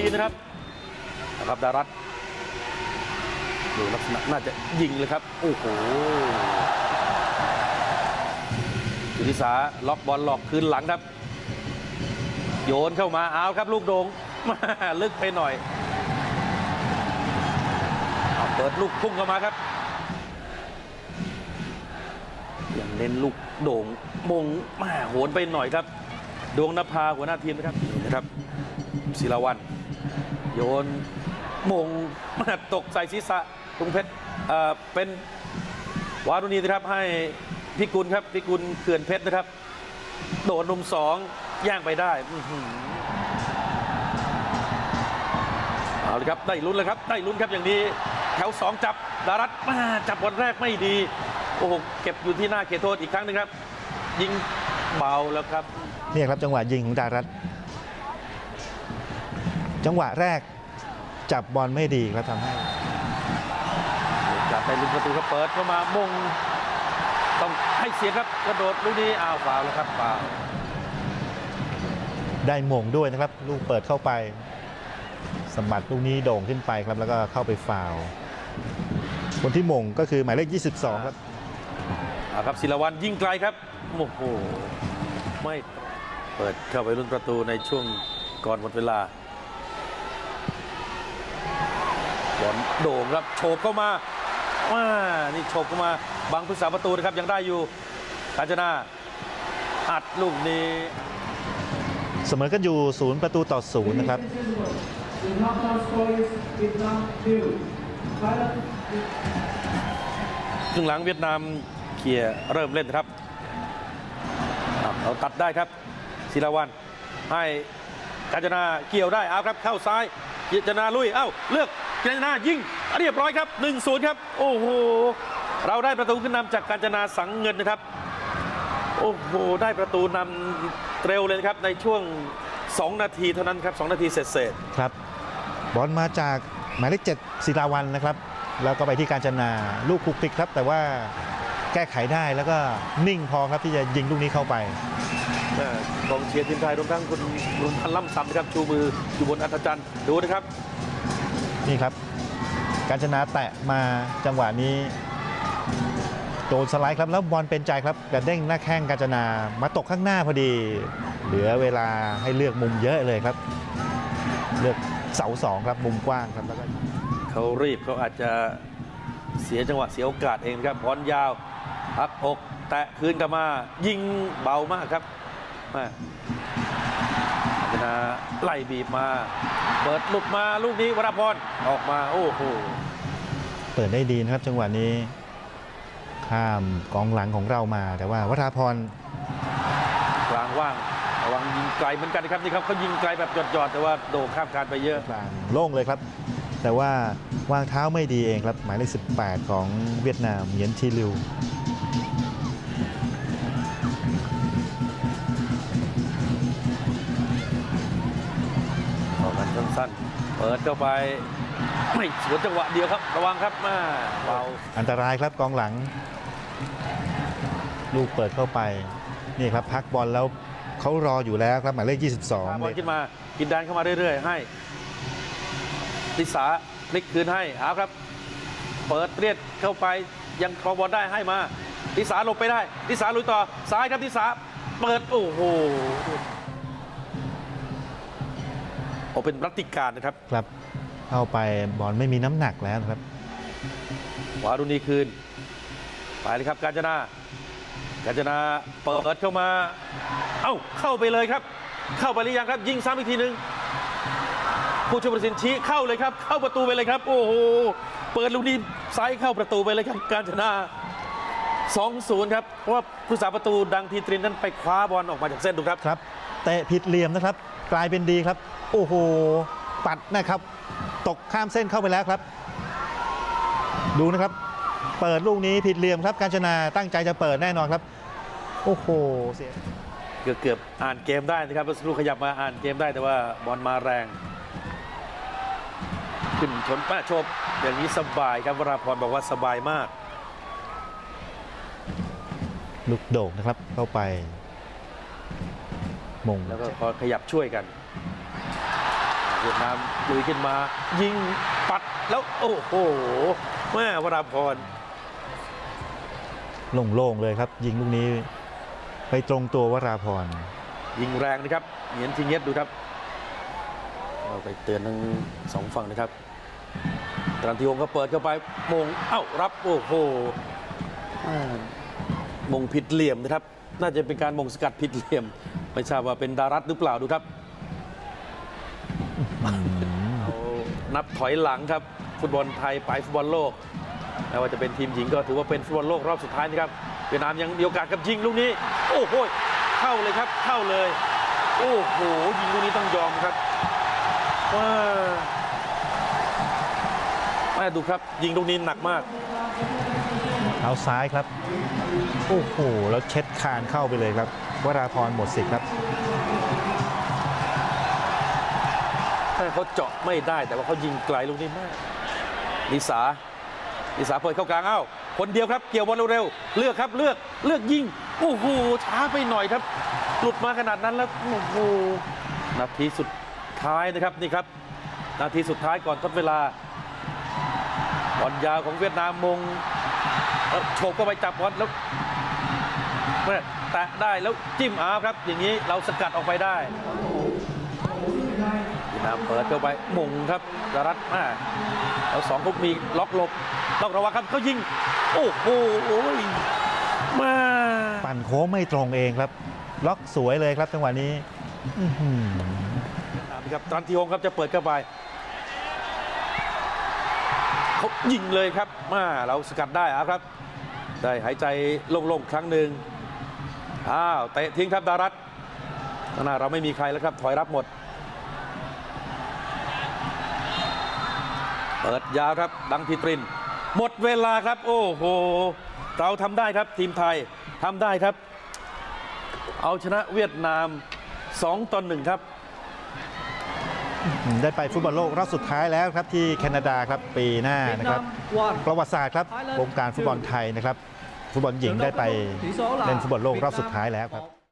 ดีนะครับนะครับดารัตดูลักษณะน่าจะยิงเลยครับ โอ้โหจุธิสาล็อกบอลหลอกคืนหลังครับ โยนเข้ามาเอาครับลูกโดง่งมาลึกไปหน่อยเอาเปิดลูกพุ่งเข้ามาครับยังเน้นลูกโด่งมงมาโหนไปหน่อยครับ ดวงนภาหัวหน้าทีมนะครับนี่นะครับศิลาวัน โยนมงตกใส่ศีรษะกรุงเพชรเเป็นวารุณีนะครับให้พิกุลครับพิกุลเขื่อนเพชรนะครับ โดนนุมสองย่างไปได้เอาเลยครับได้ลุ้นเลยครับได้ลุ้นครับอย่างนี้แถวสองจับดารัตมาจับบอลแรกไม่ดีโอ้โหเก็บอยู่ที่หน้าเขตโทษอีกครั้งหนึงครับ ยิงเบาแล้วครับเนี่ยครับจังหวะยิงของดารัต จังหวะแรกจับบอลไม่ดีครับทำให้จับไปลุนประตูครับเปิดเข้ามามงต้องให้เสียครับกระโดดลูกนี้อ้าวฟาวล์แล้วครับฟาวล์ได้หม่งด้วยนะครับ ลูกเปิดเข้าไปสมบัติลูกนี้โด่งขึ้นไปครับแล้วก็เข้าไปฟาวล์คนที่หม่งก็คือหมายเลข 22 ครับอ่าครับศิลวันยิงไกลครับโอ้โหไม่เปิดเข้าไปลุ้นประตูในช่วงก่อนหมดเวลา บอลโด่งครับโฉบเข้ามาว้านี่โฉบเข้ามาบังผู้สาประตูนะครับยังได้อยู่กาญจนาอัดลูกนี้เสมอกันอยู่ศูนย์ประตูต่อศูนย์นะครับ The knockout score is Vietnam 2, Thailand ครึ่งหลังเวียดนามเคลียร์เริ่มเล่นครับอะเราตัดได้ครับศิลาวันให้กาญจนาเกี่ยวได้เอาครับเข้าซ้ายกาญจนาลุยเอ้าเลือก กาญจนายิงเรียบร้อยครับ1-0ครับ โอ้โห เราได้ประตูขึ้นนำจากกาญจนาสังเงินนะครับ โอ้โห ได้ประตูนำเร็วเลยนะครับในช่วง 2 นาทีเท่านั้นครับ 2 นาทีเสร็จครับ บอลมาจากหมายเลข7ศิลาวันนะครับ แล้วก็ไปที่การจนาลูกคุกคลิกครับ แต่ว่าแก้ไขได้แล้วก็นิ่งพอครับที่จะยิงลูกนี้เข้าไปๆอ่ากองเชียร์ทีมไทยรวมทั้งคุณรุนพันธ์ล่ำซำนะครับชูมืออยู่บนอัธจันทร์ดูนะครับ นี่ครับ การจนาแตะมาจังหวะนี้โดนสไลด์ครับแล้วบอลเป็นใจครับกระเด้งหน้าแข้งการจนามาตกข้างหน้าพอดี เหลือเวลาให้เลือกมุมเยอะเลยครับ เลือกเสาสองครับมุมกว้างครับแล้วก็เขารีบเขาอาจจะเสียจังหวะเสียโอกาสเองครับบอลยาวพักอกแตะคืนกลับมา ยิงเบามากครับ นะ ไล่บีบมา เปิดหลุดมาลูกนี้วราพรออกมาโอ้โหเปิดได้ดีนะครับจังหวะนี้ ข้ามกองหลังของเรามา แต่ว่าวราพรกลางว่างระวังยิงไกลเหมือนกันนะครับนี่ครับเขายิงไกลแบบหยอดๆแต่ว่าโด่งข้ามการไปเยอะกลางโล่งเลยครับ แต่ว่าวางเท้าไม่ดีเองครับหมายเลข18 ของเวียดนามเหยียนทีลิว เปิดเข้าไปไม่สวนจังหวะเดียวครับ ระวังครับมาเบาอันตรายครับกองหลัง ลูกเปิดเข้าไปนี่ครับพักบอลแล้วเขารออยู่แล้วครับหมายเลขพา22บอลเนี่ยขึ้นมากินแดนเข้ามาเรื่อยๆ ให้ติสาพลิกคืนให้เอาครับ เปิดเรียดเข้าไปยังครองบอลได้ให้มาติสาหลบไปได้ติสาลุยต่อซ้ายครับติสาเปิดโอ้โห โอเป็นรัตติการนะครับครับเข้าไปบอลไม่มีน้ำหนักแล้วนะครับ วารุณีคืน ไปเลยครับกาญจนา กาญจนาเปิดเข้ามา เอ้าเข้าไปเลยครับ เข้าไปหรือยังครับ ยิงซ้ำอีกทีหนึ่งผู้ช่วยประสิทธิ์ชี้เข้าเลยครับ เข้าประตูไปเลยครับ โอ้โหเปิดลูกนี้ซ้ายเข้าประตูไปเลยครับกาญจนา2-0ครับเพราะว่าผู้สาประตูดังทีตรินนั้นไปคว้าบอลออกมาจากเส้นดูครับครับเตะผิดเหลี่ยมนะครับ กลายเป็นดีครับ โอ้โห ปัดนะครับ ตกข้ามเส้นเข้าไปแล้วครับ ดูนะครับ เปิดลูกนี้ผิดเหลี่ยมครับ การชนาตั้งใจจะเปิดแน่นอนครับ โอ้โห เสีย เกือบเกือบอ่านเกมได้นะครับเมื่อสักครู่ขยับมาอ่านเกมได้แต่ว่าบอลมาแรง ขึ้นชนป้าโชบอย่างนี้สบายครับวราพรบอกว่าสบายมาก ลูกโด่งนะครับเข้าไป มง แล้วก็คอยขยับช่วยกันเวียดนามลุยขึ้นมา ยิงปัดแล้วโอ้โหแม่วราพรโล่งๆเลยครับ ยิงลูกนี้ ไปตรงตัววราพรยิงแรงนะครับเหงียนทิงเย็ดดูครับเราไปเตือนทั้งสองฝั่งนะครับตรันทีวงก็เปิดเข้าไปมงเอ้ารับโอ้โหอ่ามงผิดเหลี่ยมนะครับ น่าจะเป็นการมงสกัดผิดเหลี่ยม ไม่ทราบว่าเป็นดารัตหรือเปล่าดูครับเอานับถอยหลังครับ ฟุตบอลไทยไปฟุตบอลโลกแม้ว่าจะเป็นทีมหญิงก็ถือว่าเป็นฟุตบอลโลกรอบสุดท้ายนะครับเวียดนามยังมีโอกาสกับยิงลูกนี้ โอ้โหเข้าเลยครับ เข้าเลย โอ้โหยิงลูกนี้ต้องยอมครับว้าแม่ดูครับ ยิงลูกนี้หนักมาก เอาซ้ายครับ โอ้โห แล้วเช็ดคานเข้าไปเลยครับ วราพรหมดสิทธิ์ครับ ถ้าเขาเจาะไม่ได้แต่ว่าเขายิงไกลลูกนี้มากลิสาลิสาเปิดเข้ากลางเอ้า คนเดียวครับ เกี่ยวบอลเร็วๆเลือกครับเลือกเลือกยิง โอ้โห ช้าไปหน่อยครับ หลุดมาขนาดนั้นแล้ว โอ้โห นาทีสุดท้ายนะครับนี่ครับ นาทีสุดท้ายก่อนทดเวลา บอลยาวของเวียดนามมงแล้วโฉบเข้าไปจับบอลแล้วแม่แตะได้แล้วจิ้มอาครับ อย่างนี้เราสกัดออกไปได้วียดนามเปิดเข้าไปมงครับดารัตมาแล้วสองเขามีล็อกหลบล็อกระวังครับเขายิง โอ้โหมาปั่นโค้งไม่ตรงเองครับ ล็อกสวยเลยครับจังหวะนี้อื้อหือครับตรันทีโองครับจะเปิดเข้าไป เขายิงเลยครับมาเราสกัดได้อะครับ ได้หายใจโล่งๆครั้งหนึ่งอ้าวเตะทิ้งครับดารัตข้างหน้าเราไม่มีใครแล้วครับ ถอยรับหมด เปิดยาวครับ ดังพิตริน หมดเวลาครับ โอ้โห เราทำได้ครับทีมไทยทำได้ครับ เอาชนะเวียดนาม 2ต่อ1ครับ ได้ไปฟุตบอลโลกรอบสุดท้ายแล้วครับที่แคนาดาครับปีหน้านะครับ Vietnam one ประวัติศาสตร์ครับวงการฟุตบอลไทยนะครับฟุตบอลหญิงได้ไปเล่นฟุตบอลโลกรอบสุดท้ายแล้วครับ